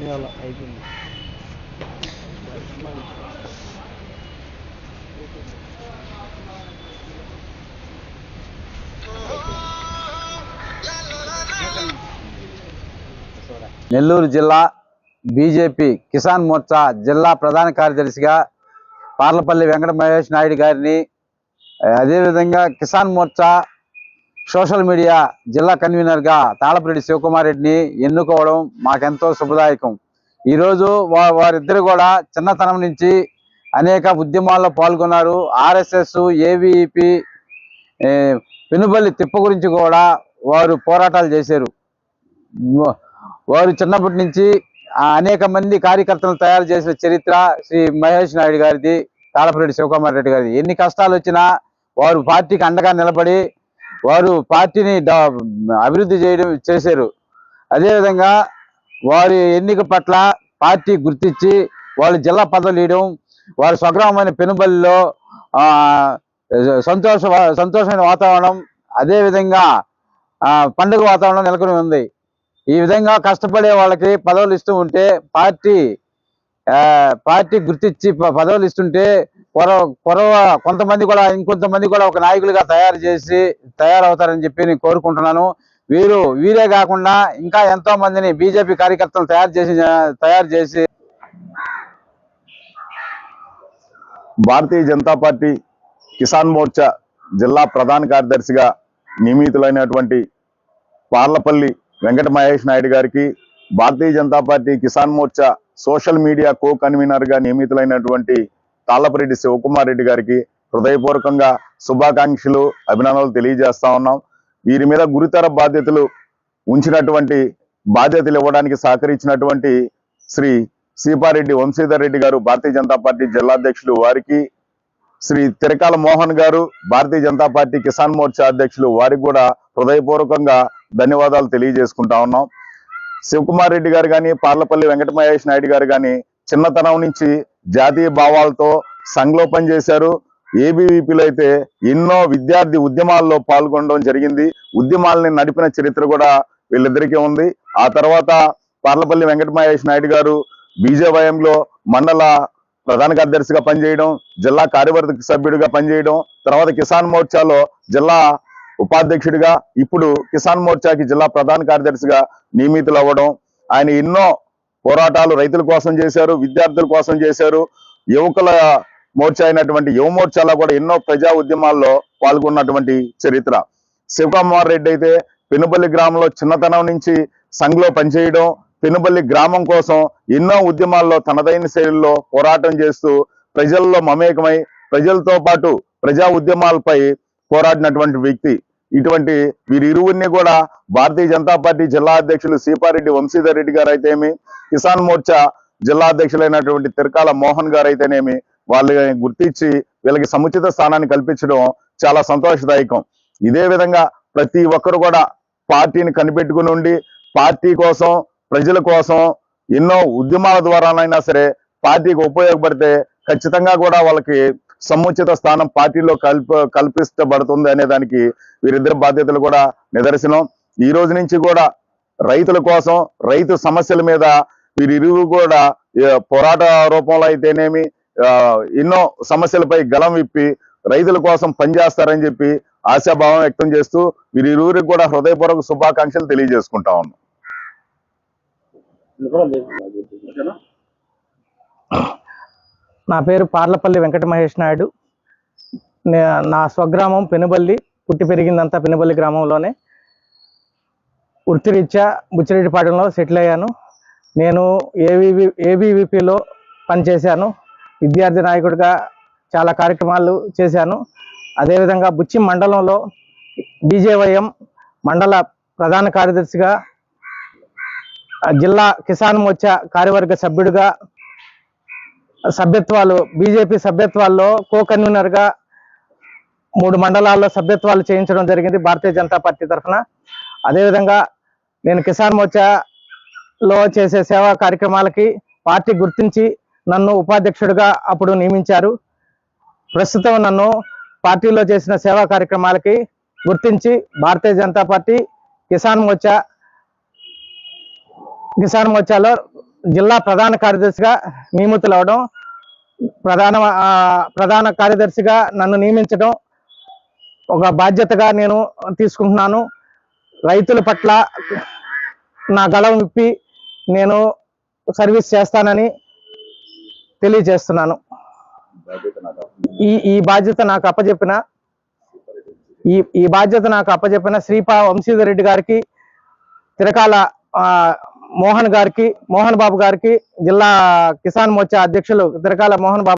అయిపోయింది. నెల్లూరు జిల్లా బీజేపీ కిసాన్ మోర్చా జిల్లా ప్రధాన కార్యదర్శిగా పార్లపల్లి వెంకట మహేష్ నాయుడు గారిని అదేవిధంగా కిసాన్ మోర్చా సోషల్ మీడియా జిల్లా కన్వీనర్గా తాళపరెడ్డి శివకుమార్ రెడ్డిని ఎన్నుకోవడం మాకెంతో శుభదాయకం. ఈరోజు వా వారిద్దరు కూడా చిన్నతనం నుంచి అనేక ఉద్యమాల్లో పాల్గొన్నారు. ఆర్ఎస్ఎస్ ఏవిఈపి పెనుబల్లి తిప్ప గురించి కూడా వారు పోరాటాలు చేశారు. వారు చిన్నప్పటి నుంచి అనేక మంది కార్యకర్తలను తయారు చేసిన చరిత్ర శ్రీ మహేష్ నాయుడు గారిది తాళపరెడ్డి శివకుమార్ రెడ్డి గారిది. ఎన్ని కష్టాలు వచ్చినా వారు పార్టీకి అండగా నిలబడి వారు పార్టీని అభివృద్ధి చేయడం చేశారు. అదేవిధంగా వారి ఎన్నిక పట్ల పార్టీ గుర్తించి వాళ్ళు జిల్లా పదవులు ఇవ్వడం వారి స్వగ్రామమైన పెనుబల్లిలో సంతోష సంతోషమైన వాతావరణం అదేవిధంగా పండుగ వాతావరణం నెలకొని ఉంది. ఈ విధంగా కష్టపడే వాళ్ళకి పదవులు ఇస్తూ ఉంటే పార్టీ పార్టీ గుర్తించి ప- పదవులు ఇస్తుంటే కొర కొరవ కొంతమంది కూడా ఇంకొంతమంది కూడా ఒక నాయకులుగా తయారు చేసి తయారవుతారని చెప్పి నేను కోరుకుంటున్నాను. వీరు వీరే కాకుండా ఇంకా ఎంతో మందిని బీజేపీ కార్యకర్తలు తయారు చేసి తయారు చేసి భారతీయ జనతా పార్టీ కిసాన్ మోర్చా జిల్లా ప్రధాన కార్యదర్శిగా నియమితులైనటువంటి పార్లపల్లి వెంకట మహేష్ నాయుడు గారికి Bharatiya Janata party Kisan Morcha social media co కన్వీనర్గా నియమితులైనటువంటి తాళ్ళపరెడ్డి శివకుమార్ రెడ్డి గారికి హృదయపూర్వకంగా శుభాకాంక్షలు అభినందనలు తెలియజేస్తా ఉన్నాం. వీరి మీద గురుతర బాధ్యతలు ఉంచినటువంటి బాధ్యతలు ఇవ్వడానికి సహకరించినటువంటి శ్రీ సీపారెడ్డి వంశీధర్ రెడ్డి గారు భారతీయ జనతా పార్టీ జిల్లా అధ్యక్షులు వారికి శ్రీ తిరకాల మోహన్ గారు భారతీయ జనతా పార్టీ కిసాన్ మోర్చా అధ్యక్షులు వారికి కూడా హృదయపూర్వకంగా ధన్యవాదాలు తెలియజేసుకుంటా ఉన్నాం. శివకుమార్ రెడ్డి గారు కానీ పార్లపల్లి వెంకటమహేష్ నాయుడు గారు కానీ చిన్నతనం నుంచి జాతీయ భావాలతో సంఘలో పనిచేశారు ఏబీవీపీలో అయితే ఎన్నో విద్యార్థి ఉద్యమాల్లో పాల్గొనడం జరిగింది. ఉద్యమాలని నడిపిన చరిత్ర కూడా వీళ్ళిద్దరికీ ఉంది. ఆ తర్వాత పార్లపల్లి వెంకటమహేష్ నాయుడు గారు బీజేవయంలో మండల ప్రధాన కార్యదర్శిగా పనిచేయడం జిల్లా కార్యవర్గ సభ్యుడిగా పనిచేయడం తర్వాత కిసాన్ మోర్చాలో జిల్లా ఉపాధ్యక్షుడిగా ఇప్పుడు కిసాన్ మోర్చాకి జిల్లా ప్రధాన కార్యదర్శిగా నియమితులు అవ్వడం ఆయన ఎన్నో పోరాటాలు రైతుల కోసం చేశారు విద్యార్థుల కోసం చేశారు యువకుల మోర్చా అయినటువంటి యువ మోర్చాలో కూడా ఎన్నో ప్రజా ఉద్యమాల్లో పాల్గొన్నటువంటి చరిత్ర. శివకుమార్ రెడ్డి అయితే పెనుబల్లి గ్రామంలో చిన్నతనం నుంచి సంఘలో పనిచేయడం పెనుబల్లి గ్రామం కోసం ఎన్నో ఉద్యమాల్లో తనదైన శైలిలో పోరాటం చేస్తూ ప్రజల్లో మమేకమై ప్రజలతో పాటు ప్రజా ఉద్యమాలపై పోరాడినటువంటి వ్యక్తి. ఇటువంటి వీరిరువురిని కూడా భారతీయ జనతా పార్టీ జిల్లా అధ్యక్షులు సీపారెడ్డి వంశీధర్ రెడ్డి గారు అయితేమి కిసాన్ మోర్చా జిల్లా అధ్యక్షులైనటువంటి తిరకాల మోహన్ గారు అయితేనేమి వాళ్ళని గుర్తించి వీళ్ళకి సముచిత స్థానాన్ని కల్పించడం చాలా సంతోషదాయకం. ఇదే విధంగా ప్రతి ఒక్కరు కూడా పార్టీని కనిపెట్టుకుని ఉండి పార్టీ కోసం ప్రజల కోసం ఎన్నో ఉద్యమాల ద్వారానైనా సరే పార్టీకి ఉపయోగపడితే ఖచ్చితంగా కూడా వాళ్ళకి సముచిత స్థానం పార్టీలో కల్ప కల్పిస్తబడుతుంది అనే దానికి వీరిద్దరి బాధ్యతలు కూడా నిదర్శనం. ఈ రోజు నుంచి కూడా రైతుల కోసం రైతు సమస్యల మీద వీరిరువురు కూడా పోరాట రూపంలో అయితేనేమి ఎన్నో సమస్యలపై గలం విప్పి రైతుల కోసం పనిచేస్తారని చెప్పి ఆశాభావం వ్యక్తం చేస్తూ వీరిరువురికి కూడా హృదయపూర్వక శుభాకాంక్షలు తెలియజేసుకుంటా ఉన్నాం. నా పేరు పార్లపల్లి వెంకట మహేష్ నాయుడు. నే- నా స్వగ్రామం పెనుబల్లి పుట్టి పెరిగిందంతా పెనుబల్లి గ్రామంలోనే. వృత్తిరీత్యా బుచ్చిరెడ్డిపాలెంలో సెటిల్ అయ్యాను. నేను ఏవివి ఏబీవీపీలో పనిచేశాను. విద్యార్థి నాయకుడిగా చాలా కార్యక్రమాలు చేశాను. అదేవిధంగా బుచ్చి మండలంలో బీజేవైఎం మండల ప్రధాన కార్యదర్శిగా జిల్లా కిసాన్ మోర్చా కార్యవర్గ సభ్యుడిగా సభ్యత్వాలు బీజేపీ సభ్యత్వాల్లో కో కన్వీనర్గా మూడు మండలాల్లో సభ్యత్వాలు చేయించడం జరిగింది భారతీయ జనతా పార్టీ తరఫున. అదేవిధంగా నేను కిసాన్ మోర్చాలో చేసే సేవా కార్యక్రమాలకి పార్టీ గుర్తించి నన్ను ఉపాధ్యక్షుడిగా అప్పుడు నియమించారు. ప్రస్తుతం నన్ను పార్టీలో చేసిన సేవా కార్యక్రమాలకి గుర్తించి భారతీయ జనతా పార్టీ కిసాన్ మోర్చా కిసాన్ మోర్చాలో జిల్లా ప్రధాన కార్యదర్శిగా నియమితులవడం ప్రధాన ప్రధాన కార్యదర్శిగా నన్ను నియమించడం ఒక బాధ్యతగా నేను తీసుకుంటున్నాను. రైతుల పట్ల నా గళం విప్పి నేను సర్వీస్ చేస్తానని తెలియజేస్తున్నాను. ఈ ఈ బాధ్యత నాకు అప్పచెప్పిన ఈ ఈ బాధ్యత నాకు అప్పచెప్పిన శ్రీపా వంశీధర్ రెడ్డి గారికి తిరకాల మోహన్ గారికి మోహన్ బాబు గారికి జిల్లా కిసాన్ మోర్చా అధ్యక్షులు తిరకాల మోహన్ బాబు